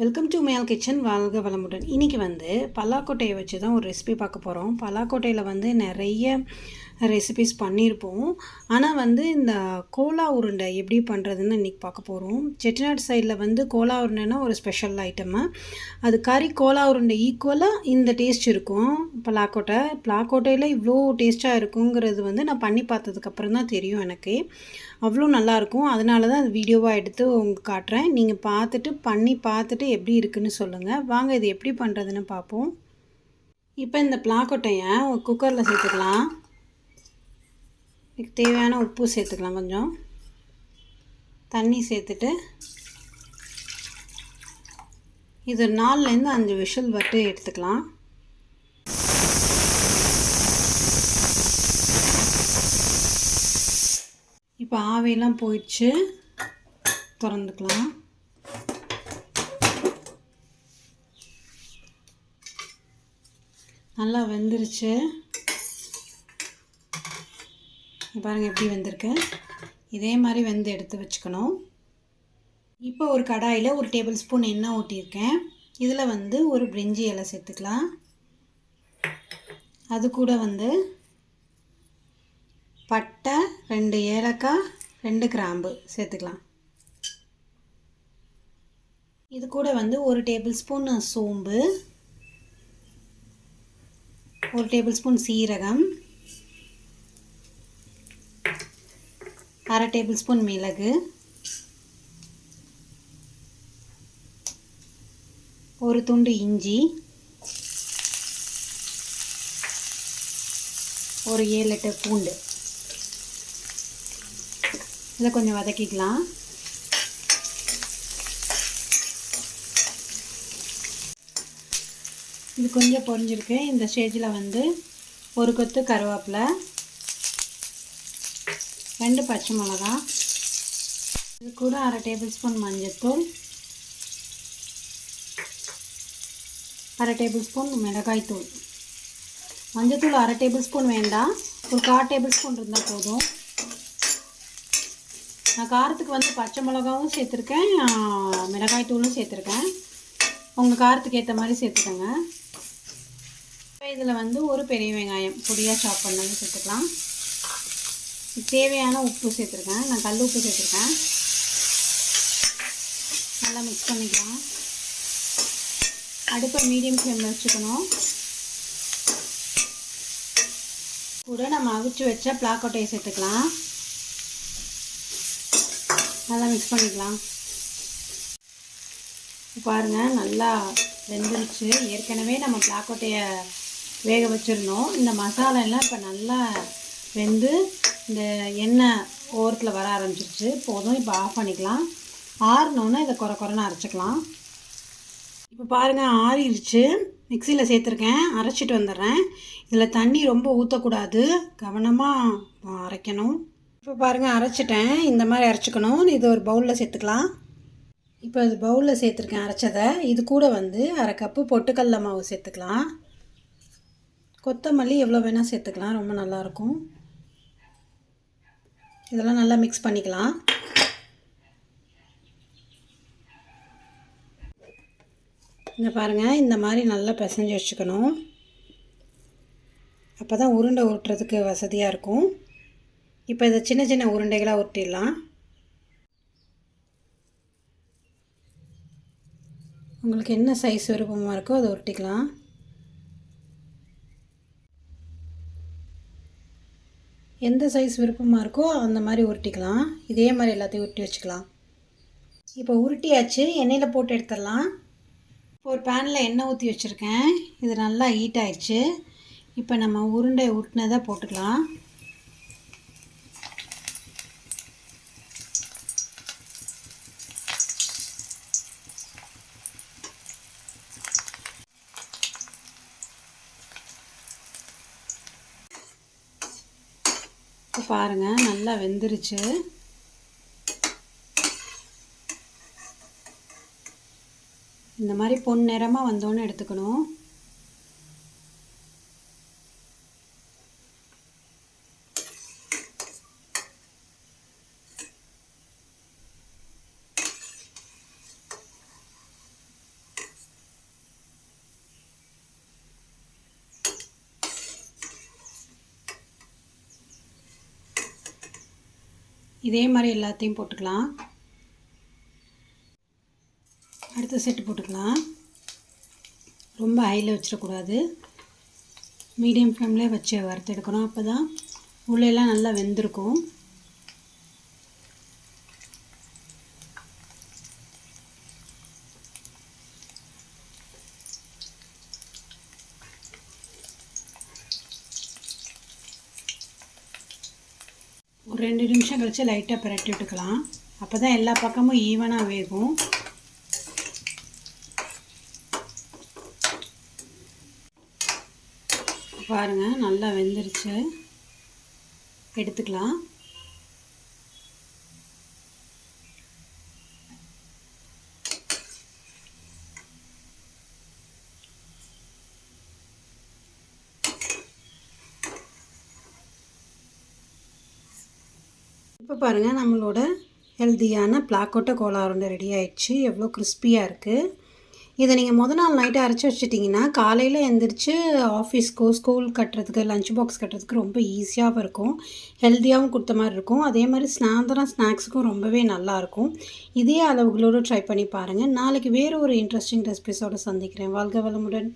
Welcome to மேல் kitchen வாழ்க வளமுடன். இன்றைக்கி வந்து பலாக்கொட்டையை வச்சு தான் ஒரு ரெசிபி பார்க்க போகிறோம் பலாக்கொட்டையில் வந்து நிறைய ரெசிபிஸ் பண்ணியிருப்போம் ஆனால் வந்து இந்த கோலா உருண்டை எப்படி பண்ணுறதுன்னு இன்றைக்கி பார்க்க போகிறோம் செட்டிநாடு சைடில் வந்து கோலா உருண்டைனா ஒரு ஸ்பெஷல் ஐட்டம் அது கறி கோலா உருண்டை ஈக்குவலாக இந்த டேஸ்ட் இருக்கும். பலாக்கொட்டை பலாக்கோட்டையில் இவ்வளோ டேஸ்ட்டாக இருக்குங்கிறது வந்து நான் பண்ணி பார்த்ததுக்கப்புறம் தான் தெரியும் எனக்கு. அவ்வளோ நல்லாயிருக்கும் அதனால தான் அது வீடியோவாக எடுத்து உங்களுக்கு காட்டுறேன். நீங்கள் பார்த்துட்டு பண்ணி பார்த்துட்டு எப்படி இருக்குன்னு சொல்லுங்கள் வாங்க இது எப்படி பண்ணுறதுன்னு பார்ப்போம். இப்போ இந்த பிளாக்கொட்டையை குக்கரில் சேர்த்துக்கலாம். இதுக்கு தேவையான உப்பு சேர்த்துக்கலாம் கொஞ்சம். தண்ணி சேர்த்துட்டு இது நாலுலேருந்து அஞ்சு விஷல் வட்டு எடுத்துக்கலாம். இப்போ ஆவியெல்லாம் போயிடுச்சு. திறந்துக்கலாம். நல்லா வெந்துருச்சு. பாருங்கள் எப்படி வந்திருக்கு. இதே மாதிரி வெந்து எடுத்து வச்சுக்கணும். இப்போ ஒரு கடாயில் ஒரு டேபிள் ஸ்பூன் எண்ணெய் ஊட்டியிருக்கேன் இதில் வந்து ஒரு பிரிஞ்சி இலை சேர்த்துக்கலாம். அது கூட வந்து பட்டை ரெண்டு ஏலக்காய் ரெண்டு கிராம்பு சேர்த்துக்கலாம். இது கூட வந்து ஒரு டேபிள் ஸ்பூன் சோம்பு ஒரு டேபிள் ஸ்பூன் சீரகம் அரை டேபிள் ஸ்பூன் மிளகு ஒரு துண்டு இஞ்சி ஒரு ஏழு எட்டு பூண்டு. இதை கொஞ்சம் வதக்கிக்கலாம். இது கொஞ்சம் பொரிஞ்சிருக்கு. இந்த ஸ்டேஜில் வந்து ஒரு கொத்து கருவேப்பிலை ரெண்டு பச்சை மிளகா. இது கூட அரை டேபிள் ஸ்பூன் மஞ்சள்தூள் அரை டேபிள் ஸ்பூன் மிளகாய் தூள். மஞ்சத்தூள் அரை டேபிள் ஸ்பூன் வேண்டாம். ஒரு கால் டேபிள் ஸ்பூன் இருந்தால் போதும். நான் காரத்துக்கு வந்து பச்சை மிளகாவும் சேர்த்துருக்கேன் மிளகாய் தூளும் சேர்த்துருக்கேன். உங்கள் காரத்துக்கு ஏற்ற மாதிரி சேர்த்துக்கோங்க. இதில் வந்து ஒரு பெரிய வெங்காயம் பொடியாக சாப் பண்ணது சேர்த்துக்கலாம். தேவையான உப்பு சேர்த்துருக்கேன். நான் கல் உப்பு சேர்த்துருக்கேன். நல்லா மிக்ஸ் பண்ணிக்கலாம். அடுப்பை மீடியம் ஃப்ளேமில் வச்சுக்கணும். கூட நம்ம அவிச்சு வச்ச பிளாக்கொட்டையை சேர்த்துக்கலாம். நல்லா மிக்ஸ் பண்ணிக்கலாம். பாருங்கள் நல்லா வெந்துருச்சு. ஏற்கனவே நம்ம பிளாக்கொட்டையை வேக வச்சுருந்தோம். இந்த மசாலா எல்லாம் இப்போ நல்லா வெந்து இந்த எண்ணெய் ஓரத்தில் வர ஆரம்பிச்சிருச்சு. போதும் இப்போ ஆஃப் பண்ணிக்கலாம். ஆறினோன்னே இதை குறை குறைன்னு அரைச்சிக்கலாம். இப்போ பாருங்கள் ஆறிடுச்சு மிக்சியில் சேர்த்துருக்கேன். அரைச்சிட்டு வந்துடுறேன். இதில் தண்ணி ரொம்ப ஊற்றக்கூடாது கவனமாக அரைக்கணும். இப்போ பாருங்கள் அரைச்சிட்டேன். இந்த மாதிரி அரைச்சிக்கணும். இது ஒரு பவுலில் சேர்த்துக்கலாம். இப்போ இது பவுலில் சேர்த்துருக்கேன் அரைச்சதை. இது கூட வந்து அரை கப்பு பொட்டுக்கடல மாவு சேர்த்துக்கலாம். கொத்தமல்லி எவ்வளோ வேணால் சேர்த்துக்கலாம். ரொம்ப நல்லாயிருக்கும் இதெல்லாம் நல்லா மிக்ஸ் பண்ணிக்கலாம். இந்த பாருங்கள் இந்த மாதிரி நல்லா பிசைஞ்சு வச்சுக்கணும். அப்போ தான் உருண்டை உருட்டுறதுக்கு வசதியாக இருக்கும். இப்போ இதை சின்ன சின்ன உருண்டைகளாக உருட்டிடலாம் உங்களுக்கு என்ன சைஸ் விருப்பமாக இருக்கோ அதை உருட்டிக்கலாம் எந்த சைஸ் விருப்பமாக இருக்கோ அந்த மாதிரி உருட்டிக்கலாம். இதே மாதிரி எல்லாத்தையும் உருட்டி வச்சுக்கலாம். இப்போ உருட்டியாச்சு எண்ணெயில் போட்டு எடுத்துடலாம். இப்போ ஒரு பேனில் எண்ணெய் ஊற்றி வச்சுருக்கேன். இது நல்லா ஹீட் ஆயிடுச்சு. இப்போ நம்ம உருண்டை உருட்டினதை போட்டுக்கலாம். பாருங்கள் நல்லா வெந்துருச்சு. இந்த மாதிரி பொன் நிறமாக வந்தோன்னு எடுத்துக்கணும். இதே மாதிரி எல்லாத்தையும் போட்டுக்கலாம். அடுத்த செட்டு போட்டுக்கலாம். ரொம்ப ஹையில் வச்சிடக்கூடாது. மீடியம் ஃப்ளேம்லேயே வச்சு வறுத்தெடுக்கணும். அப்போ தான் உள்ளெல்லாம் நல்லா வெந்திருக்கும். ஒரு ரெண்டு நிமிஷம் கழித்து லைட்டாக பிரட்டி விட்டுக்கலாம் அப்போ தான் எல்லா பக்கமும் ஈவனாக வேகும். பாருங்கள் நல்லா வெந்துருச்சு. எடுத்துக்கலாம். இப்போ பாருங்கள் நம்மளோட ஹெல்த்தியான பிளாக்கோட்டை கோலா உருண்டை ரெடி ஆயிடுச்சு. எவ்வளோ கிறிஸ்பியாக இருக்குது இதை நீங்கள் முத நாள் நைட்டு அரைச்சி வச்சிட்டிங்கன்னா காலையில் எழுந்திரிச்சு ஆஃபீஸ்க்கோ ஸ்கூல் கட்டுறதுக்கு லஞ்ச் பாக்ஸ் கட்டுறதுக்கு ரொம்ப ஈஸியாகவும் இருக்கும். ஹெல்த்தியாகவும் கொடுத்த மாதிரி இருக்கும். அதே மாதிரி சாயந்தரம் ஸ்நாக்ஸுக்கும் ரொம்பவே நல்லாயிருக்கும். இதே அளவுகளோடு ட்ரை பண்ணி பாருங்கள் நாளைக்கு வேறு ஒரு இன்ட்ரெஸ்டிங் ரெசிபிஸோடு சந்திக்கிறேன். வாழ்க வளமுடன்.